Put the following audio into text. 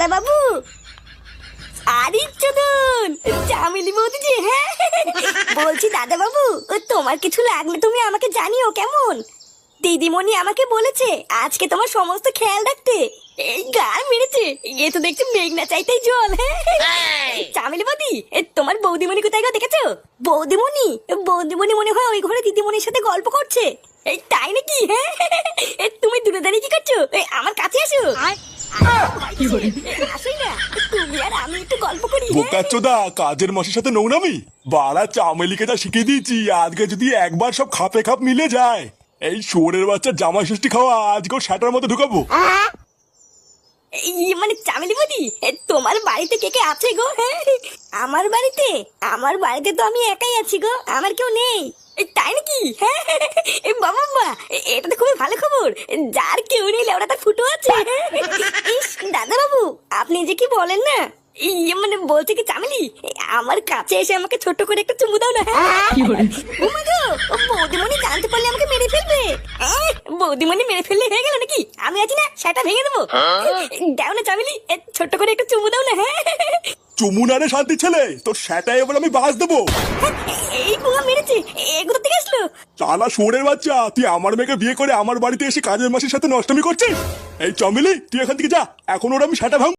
দাদা বাবু আরে চোদন চামেলি বৌদি যে হ্যাঁ। বলছি দাদা বাবু তোমার কিছু লাগলে তুমি আমাকে জানিও কেমন। দিদিমণি আমাকে বলেছে আজকে তোমার সমস্ত খেয়াল রাখতে। এই গান মেরেছে এ তো দেখছি মেঘনা চাইতেই জল হ্যাঁ। চামেলি বৌদি এ, তোমার বৌদিমণি কোথায় গো দেখেছ? বৌদিমণি বৌদিমণি মনে হয় ওই ঘরে দিদিমণির সাথে গল্প করছে। এই তাই নাকি হ্যাঁ। তুমি দূরে দাঁড়িয়ে কি করছ? আমার কাছে আসো। হ্যাঁ? বোকাচ্চোদা কাজের মাসের সাথে নোংরামি? বাড়া চামেলিকে যা শিখিয়ে দিয়েছি আজকে যদি একবার সব খাপে খাপ মিলে যায় এই শুয়োরের ষষ্ঠী খাওয়া শাটার ঢুকাবো। এই মানে চামেলি বদি? তোমার বাড়িতে কে কে আছে গো হ্যাঁ? আমার বাড়িতে? আমার বাড়িতে তো আমি একাই আছি গো আমার কেউ নেই। তাই নাকি? হ্যাঁ? এটা তো খুবই ভালো খবর। যার কেউ নেই ওরা তার ফুটো আছে। দাদা বাবু আপনি যে কি বলেন না? ইয়ে মানে বলছে কি চামেলি? আমার কাছে এসে আমাকে ছোট করে একটা চুমু দাও না হ্যাঁ? বৌদিমণি জানতে পারলে আমাকে মেরে ফেলবে। বৌদিমণি মেরে ফেললে হয়ে গেল নাকি? আমি আছি না সেটা ভেঙে দেবো। দাও না চামেলি এ, ছোট্ট করে একটু চুমু দাও না হ্যাঁ? চুমুনারে শান্তি ছেলে তোর সেটাই এবার আমি বাস দেবো। এই পোঙা মেরেছে। চালা শুয়োরের বাচ্চা, তুই আমার মেয়েকে বিয়ে করে আমার বাড়িতে এসে কাজের মাসের সাথে নষ্টমী করছিস? এই চমিলি, তুই এখান থেকে যা, এখন ওরা আমি সেটা ভাঙ